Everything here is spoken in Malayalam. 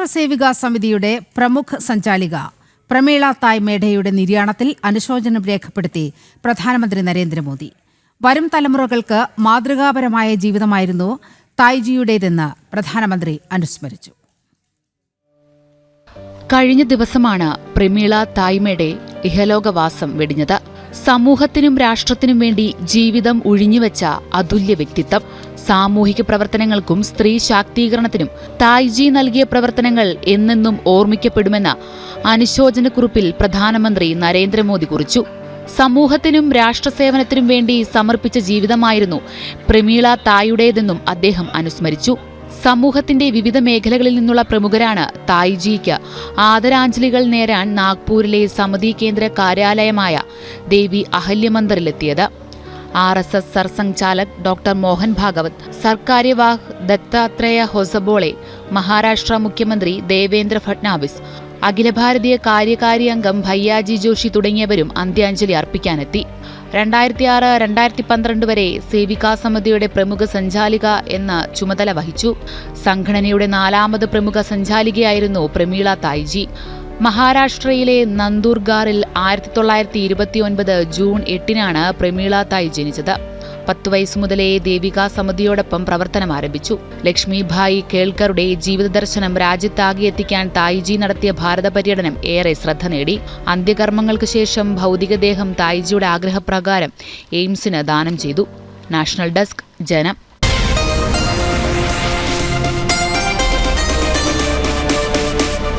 രാഷ്ട്രസേവിക സമിതിയുടെ പ്രമുഖ സഞ്ചാലിക പ്രമീള തായ് മേഢയുടെ നിര്യാണത്തിൽ അനുശോചനം രേഖപ്പെടുത്തി പ്രധാനമന്ത്രി നരേന്ദ്രമോദി. വരും തലമുറകൾക്ക് മാതൃകാപരമായ ജീവിതമായിരുന്നു തായ്ജിയുടേതെന്ന് പ്രധാനമന്ത്രി അനുസ്മരിച്ചു. കഴിഞ്ഞ ദിവസമാണ് പ്രമീള തായ്മയുടെ ഇഹലോകവാസം വെടിഞ്ഞത്. സമൂഹത്തിനും രാഷ്ട്രത്തിനും വേണ്ടി ജീവിതം ഉഴിഞ്ഞുവെച്ച അതുല്യ വ്യക്തിത്വം സാമൂഹിക പ്രവർത്തനങ്ങൾക്കും സ്ത്രീ ശാക്തീകരണത്തിനും തായ്ജി നൽകിയ പ്രവർത്തനങ്ങൾ എന്നെന്നും ഓർമ്മിക്കപ്പെടുമെന്ന അനുശോചനക്കുറിപ്പിൽ പ്രധാനമന്ത്രി നരേന്ദ്രമോദി കുറിച്ചു. സമൂഹത്തിനും രാഷ്ട്രസേവനത്തിനും വേണ്ടി സമർപ്പിച്ച ജീവിതമായിരുന്നു പ്രമീള തായുടേതെന്നും അദ്ദേഹം അനുസ്മരിച്ചു. സമൂഹത്തിന്റെ വിവിധ മേഖലകളിൽ നിന്നുള്ള പ്രമുഖരാണ് തായ്ജിക്ക്. ആദരാഞ്ജലികൾ നേരാൻ നാഗ്പൂരിലെ സമിതി കേന്ദ്ര കാര്യാലയമായ Devi അഹല്യമന്ദറിലെത്തിയത് R S S Sarsanghchalak doctor Mohan Bhagwat Sarkaryavah Dattatreya Hosabale Maharashtra മുഖ്യമന്ത്രി ദേവേന്ദ്ര ഫട്നാവിസ് അഖില ഭാരതീയ കാര്യകാരി അംഗം ഭയ്യാജി ജോഷി തുടങ്ങിയവരും അന്ത്യാഞ്ജലി അർപ്പിക്കാനെത്തി. രണ്ടായിരത്തി ആറ് രണ്ടായിരത്തി പന്ത്രണ്ട് വരെ സേവികാ സമിതിയുടെ പ്രമുഖ സഞ്ചാലിക എന്ന ചുമതല വഹിച്ചു. സംഘടനയുടെ നാലാമത് പ്രമുഖ സഞ്ചാലികയായിരുന്നു പ്രമീള തായ്ജി. മഹാരാഷ്ട്രയിലെ നന്ദൂർഗാറിൽ ആയിരത്തി തൊള്ളായിരത്തി ഇരുപത്തിയൊൻപത് ജൂൺ എട്ടിനാണ് പ്രമീള തായ് ജനിച്ചത്. പത്തു വയസ്സു മുതലേ ദേവികാ സമിതിയോടൊപ്പം പ്രവർത്തനം ആരംഭിച്ചു. ലക്ഷ്മിഭായി കേൾക്കറുടെ ജീവിത ദർശനം രാജ്യത്താകെ എത്തിക്കാൻ തായ്ജി നടത്തിയ ഭാരത പര്യടനം ഏറെ ശ്രദ്ധ നേടി. അന്ത്യകർമ്മങ്ങൾക്ക് ശേഷം ഭൗതികദേഹം തായ്ജിയുടെ ആഗ്രഹപ്രകാരം എയിംസിന് ദാനം ചെയ്തു. നാഷണൽ ഡെസ്ക് ജനം.